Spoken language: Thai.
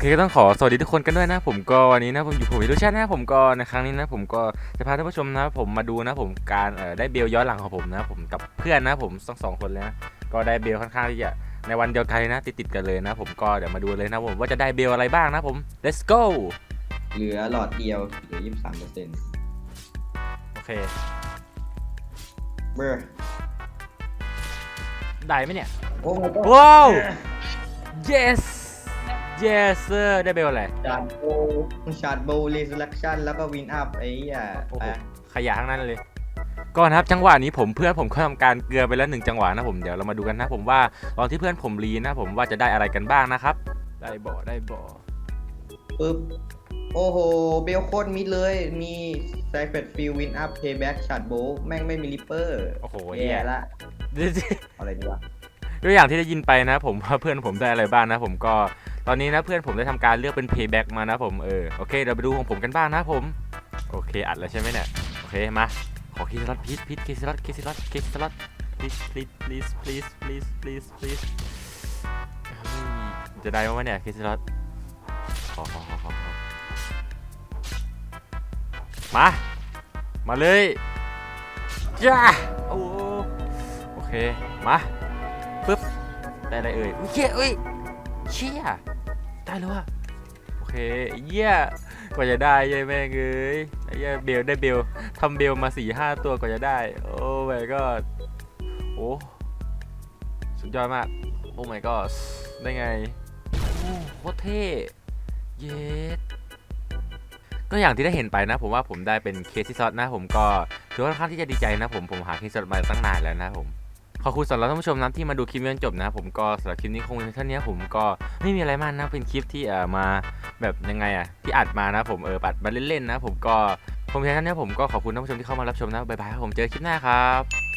เคก็ต้องขอสวัสดีทุกคนกันด้วยนะ ผมก็วันนี้นะผมอยู่ผมวิดูชาตินะผมก็ในครั้งนี้นะ ผมก็จะพาท่านผู้ชมนะ ผมมาดูนะ ผมการเอ่อได้เบลย้อนหลังของผมนะ ผมกับเพื่อนนะ ผมทั้งสองคนเลยนะก็ได้เบลค่อนข้างที่จะในวันเดียวกันเลยนะติดติดๆกันเลยนะ ผมก็เดี๋ยวมาดูเลยนะผมว่าจะได้เบลอะไรบ้างนะผม let's go เหลือหลอดเดียวเหลือยี่สิบสามเปอร์เซ็นต์โอเคเบอร์ได้ไหมเนี่ยโอ้ my god ว้าว yes yes sir ได้เบลอะไรชาร์ดโบชาร์ดโบรีสลักชันแล้วก็วินอัพไอ้เหี้ยโอ้โหอะขยะทั้งนั้นเลย ก็นะครับจังหวะนี้ผมเพื่อนผมเขาทำการเกลือไปแล้วหนึ่งจังหวะนะผมเดี๋ยวเรามาดูกันนะผมว่าตอนที่เพื่อนผมรีนะผมว่าจะได้อะไรกันบ้างนะครับ ได้บ่อได้บ่อปึ๊บ โอ้โห เบลโคตรมิดเลย มีไซเฟตฟิลวินอัพเพย์แบ็กชาร์ดโบแม่งไม่มีริปเปอร์โอ้โหแย่แย่ละเอาอะไรดีวะ ด้วยอย่างที่ได้ยินไปนะผมว่าเพื่อนผมได้อะไรบ้างนะผมก็ต อนนี้นะเพื่อนผมได้ทำการเลือกเป็น payback มานะผมเออโอเคเราไปดูของผมกันบ้างนะผม โอเคอัดแล้วใช่ไหมเนี่ยโอเคมาขอคิสลัดพีทพีทคิสลัดคิสลัดคิสลัด please please please please please please please เฮ้ยจะได้ไหมเนี่ยคิสลัดขอขอขอขอมา มาเลยจ้าโอ้โอเค มาปึ๊บได้อะไรเอ่ยอุ๊ยเชี่ยเอ้ยเชี่ย ได้แล้วอะโอเคเยี่ยกว่าจะได้เยัยแม่งเอ้ยไอ้เหี้ยเบลได้เบลทำเบลมาสี่ห้าตัวกว่าจะได้ โอ้ my god โอ้สุดยอดมาก โอ้ my god ได้ไงโอ้โคตรเท่เย็ดก็อย่างที่ได้เห็นไปนะ ผมว่าผมได้เป็นเคสที่ซอสนะ ผมก็ถือว่าค่อนข้างที่จะดีใจนะผมผมหาเคสซอสมาตั้งนานแล้วนะผม ขอบคุณสำหรับท่านผู้ชมนะที่มาดูคลิปจนจบนะผมก็สำหรับคลิปนี้คงเท่านี้ผมก็ไม่มีอะไรมากนะเป็นคลิปที่เอ่อมาแบบยังไงอะที่อัดมานะผมเอออัดมาเล่นๆนะ ผมก็ผมเพียงเท่านี้ผมก็ขอบคุณท่านผู้ชมที่เข้ามารับชมนะบ๊ายบายครับผมเจอคลิปหน้าครับ